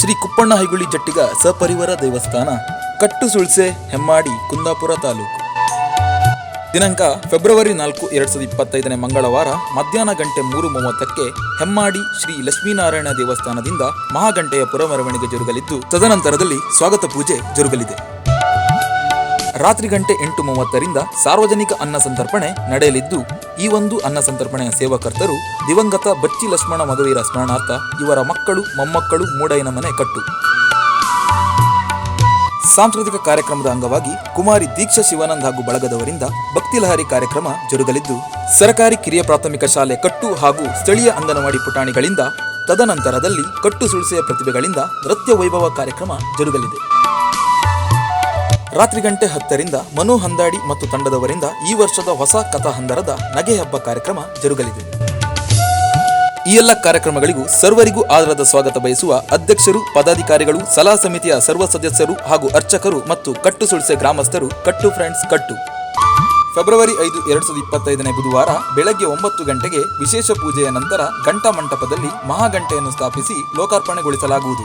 ಶ್ರೀ ಕುಪ್ಪಣ್ಣ ಹೈಗುಳಿ ಜಟ್ಟಿಗ ಸಪರಿವಾರ ದೇವಸ್ಥಾನ ಕಟ್ಟು ಸುಳ್ಸೆ ಹೆಮ್ಮಾಡಿ, ಕುಂದಾಪುರ ತಾಲೂಕು. ದಿನಾಂಕ ಫೆಬ್ರವರಿ ನಾಲ್ಕು, ಎರಡ್ ಸಾವಿರದ ಇಪ್ಪತ್ತೈದನೇ ಮಂಗಳವಾರ, ಮಧ್ಯಾಹ್ನ ಗಂಟೆ ಮೂರು ಮೂವತ್ತಕ್ಕೆ ಹೆಮ್ಮಾಡಿ ಶ್ರೀ ಲಕ್ಷ್ಮೀನಾರಾಯಣ ದೇವಸ್ಥಾನದಿಂದ ಮಹಾಗಂಟೆಯ ಪುರಮರವಣಿಗೆ ಜರುಗಲಿದ್ದು, ತದನಂತರದಲ್ಲಿ ಸ್ವಾಗತ ಪೂಜೆ ಜರುಗಲಿದೆ. ರಾತ್ರಿ ಗಂಟೆ ಎಂಟು ಮೂವತ್ತರಿಂದ ಸಾರ್ವಜನಿಕ ಅನ್ನ ಸಂತರ್ಪಣೆ ನಡೆಯಲಿದ್ದು, ಈ ಒಂದು ಅನ್ನ ಸಂತರ್ಪಣೆಯ ಸೇವಕರ್ತರು ದಿವಂಗತ ಬಚ್ಚಿ ಲಕ್ಷ್ಮಣ ಮಗವೀರ ಸ್ಮರಣಾರ್ಥ ಇವರ ಮಕ್ಕಳು, ಮೊಮ್ಮಕ್ಕಳು ಮೂಡೈನ ಮನೆ ಕಟ್ಟು. ಸಾಂಸ್ಕೃತಿಕ ಕಾರ್ಯಕ್ರಮದ ಅಂಗವಾಗಿ ಕುಮಾರಿ ದೀಕ್ಷಾ ಶಿವಾನಂದ್ ಹಾಗೂ ಬಳಗದವರಿಂದ ಭಕ್ತಿಲಹರಿ ಕಾರ್ಯಕ್ರಮ ಜರುಗಲಿದ್ದು, ಸರಕಾರಿ ಕಿರಿಯ ಪ್ರಾಥಮಿಕ ಶಾಲೆ ಕಟ್ಟು ಹಾಗೂ ಸ್ಥಳೀಯ ಅಂಗನವಾಡಿ ಪುಟಾಣಿಗಳಿಂದ ತದನಂತರದಲ್ಲಿ ಕಟ್ಟು ಸುಳಿಸೆಯ ಪ್ರತಿಭೆಗಳಿಂದ ನೃತ್ಯ ವೈಭವ ಕಾರ್ಯಕ್ರಮ ಜರುಗಲಿದೆ. ರಾತ್ರಿ ಗಂಟೆ ಹತ್ತರಿಂದ ಮನು ಹಂದಾಡಿ ಮತ್ತು ತಂಡದವರಿಂದ ಈ ವರ್ಷದ ಹೊಸ ಕಥಾ ಹಂದರದ ನಗೆ ಹಬ್ಬ ಕಾರ್ಯಕ್ರಮ ಜರುಗಲಿದೆ. ಈ ಎಲ್ಲ ಕಾರ್ಯಕ್ರಮಗಳಿಗೂ ಸರ್ವರಿಗೂ ಆಧಾರದ ಸ್ವಾಗತ ಬಯಸುವ ಅಧ್ಯಕ್ಷರು, ಪದಾಧಿಕಾರಿಗಳು, ಸಲಹಾ ಸಮಿತಿಯ ಸರ್ವ ಸದಸ್ಯರು ಹಾಗೂ ಅರ್ಚಕರು ಮತ್ತು ಕಟ್ಟು ಸುಳ್ಸೆ ಗ್ರಾಮಸ್ಥರು, ಕಟ್ಟು ಫ್ರೆಂಡ್ಸ್, ಕಟ್ಟು. ಫೆಬ್ರವರಿ ಐದು, ಎರಡ್ ಸಾವಿರದ ಇಪ್ಪತ್ತೈದನೇ ಬುಧವಾರ ಬೆಳಗ್ಗೆ ಒಂಬತ್ತು ಗಂಟೆಗೆ ವಿಶೇಷ ಪೂಜೆಯ ನಂತರ ಘಂಟಾ ಮಂಟಪದಲ್ಲಿ ಮಹಾಗಂಟೆಯನ್ನು ಸ್ಥಾಪಿಸಿ ಲೋಕಾರ್ಪಣೆಗೊಳಿಸಲಾಗುವುದು.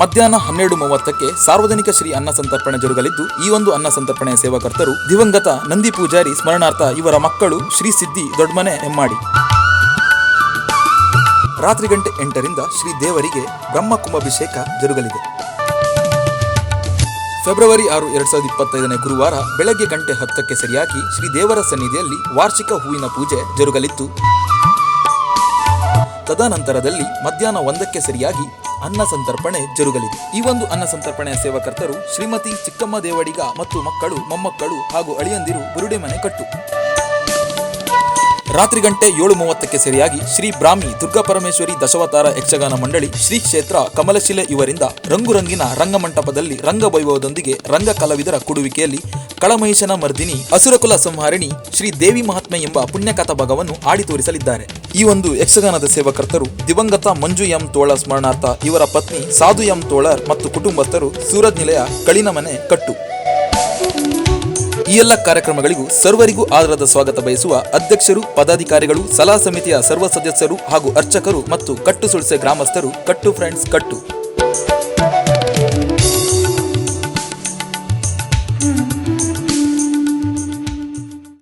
ಮಧ್ಯಾಹ್ನ ಹನ್ನೆರಡು ಮೂವತ್ತಕ್ಕೆ ಸಾರ್ವಜನಿಕ ಶ್ರೀ ಅನ್ನ ಸಂತರ್ಪಣೆ ಜರುಗಲಿದ್ದು, ಈ ಒಂದು ಅನ್ನ ಸಂತರ್ಪಣೆಯ ಸೇವಾಕರ್ತರು ದಿವಂಗತ ನಂದಿ ಪೂಜಾರಿ ಸ್ಮರಣಾರ್ಥ ಇವರ ಮಕ್ಕಳು ಶ್ರೀ ಸಿದ್ದಿ ದೊಡ್ಮನೆ ಹೆಮ್ಮಾಡಿ ರಾತ್ರಿ ಗಂಟೆ ಎಂಟರಿಂದ ಶ್ರೀ ದೇವರಿಗೆ ಬ್ರಹ್ಮ ಕುಂಭಾಭಿಷೇಕ ಜರುಗಲಿದೆ. ಫೆಬ್ರವರಿ ಆರು ಎರಡ್ ಸಾವಿರದ ಇಪ್ಪತ್ತೈದನೇ ಗುರುವಾರ ಬೆಳಗ್ಗೆ ಗಂಟೆ ಹತ್ತಕ್ಕೆ ಸರಿಯಾಗಿ ಶ್ರೀ ದೇವರ ಸನ್ನಿಧಿಯಲ್ಲಿ ವಾರ್ಷಿಕ ಹೂವಿನ ಪೂಜೆ ಜರುಗಲಿದ್ದು, ತದನಂತರದಲ್ಲಿ ಮಧ್ಯಾಹ್ನ ಒಂದಕ್ಕೆ ಸರಿಯಾಗಿ ಅನ್ನ ಸಂತರ್ಪಣೆ ಜರುಗಲಿದೆ. ಈ ಒಂದು ಅನ್ನ ಸಂತರ್ಪಣೆಯ ಸೇವಕರ್ತರು ಶ್ರೀಮತಿ ಚಿಕ್ಕಮ್ಮ ದೇವಡಿಗ ಮತ್ತು ಮಕ್ಕಳು, ಮೊಮ್ಮಕ್ಕಳು ಹಾಗೂ ಅಳಿಯಂದಿರು ಬುರುಡೆ ಮನೆ ಕಟ್ಟು. ರಾತ್ರಿ ಗಂಟೆ ಏಳು ಮೂವತ್ತಕ್ಕೆ ಸರಿಯಾಗಿ ಶ್ರೀ ಬ್ರಾಹ್ಮಿ ದುರ್ಗಾ ಪರಮೇಶ್ವರಿ ದಶವತಾರ ಯಕ್ಷಗಾನ ಮಂಡಳಿ ಶ್ರೀ ಕ್ಷೇತ್ರ ಕಮಲಶಿಲೆ ಇವರಿಂದ ರಂಗುರಂಗಿನ ರಂಗಮಂಟಪದಲ್ಲಿ ರಂಗವೈಭವದೊಂದಿಗೆ ರಂಗ ಕಲಾವಿದರ ಕೊಡುವಿಕೆಯಲ್ಲಿ ಕಳಮಹಿಷನ ಮರ್ದಿನಿ ಅಸುರಕುಲ ಸಂಹಾರಿಣಿ ಶ್ರೀ ದೇವಿ ಮಹಾತ್ಮೆ ಎಂಬ ಪುಣ್ಯಕಥಾ ಭಾಗವನ್ನು ಆಡಿ ತೋರಿಸಲಿದ್ದಾರೆ. ಈ ಒಂದು ಯಕ್ಷಗಾನದ ಸೇವಕರ್ತರು ದಿವಂಗತ ಮಂಜು ಎಂ ತೋಳ ಸ್ಮರಣಾರ್ಥ ಇವರ ಪತ್ನಿ ಸಾಧು ಎಂ ತೋಳರ್ ಮತ್ತು ಕುಟುಂಬಸ್ಥರು ಸೂರಜ್ ನಿಲಯ ಕಳಿನ ಮನೆ ಕಟ್ಟು. ಈ ಎಲ್ಲ ಕಾರ್ಯಕ್ರಮಗಳಿಗೂ ಸರ್ವರಿಗೂ ಆಧಾರದ ಸ್ವಾಗತ ಬಯಸುವ ಅಧ್ಯಕ್ಷರು, ಪದಾಧಿಕಾರಿಗಳು ಸಲಹಾ ಸಮಿತಿಯ ಸರ್ವ ಸದಸ್ಯರು ಹಾಗೂ ಅರ್ಚಕರು ಮತ್ತು ಕಟ್ಟು ಸುಳ್ಸೆ ಗ್ರಾಮಸ್ಥರು ಕಟ್ಟು ಫ್ರೆಂಡ್ಸ್ ಕಟ್ಟು.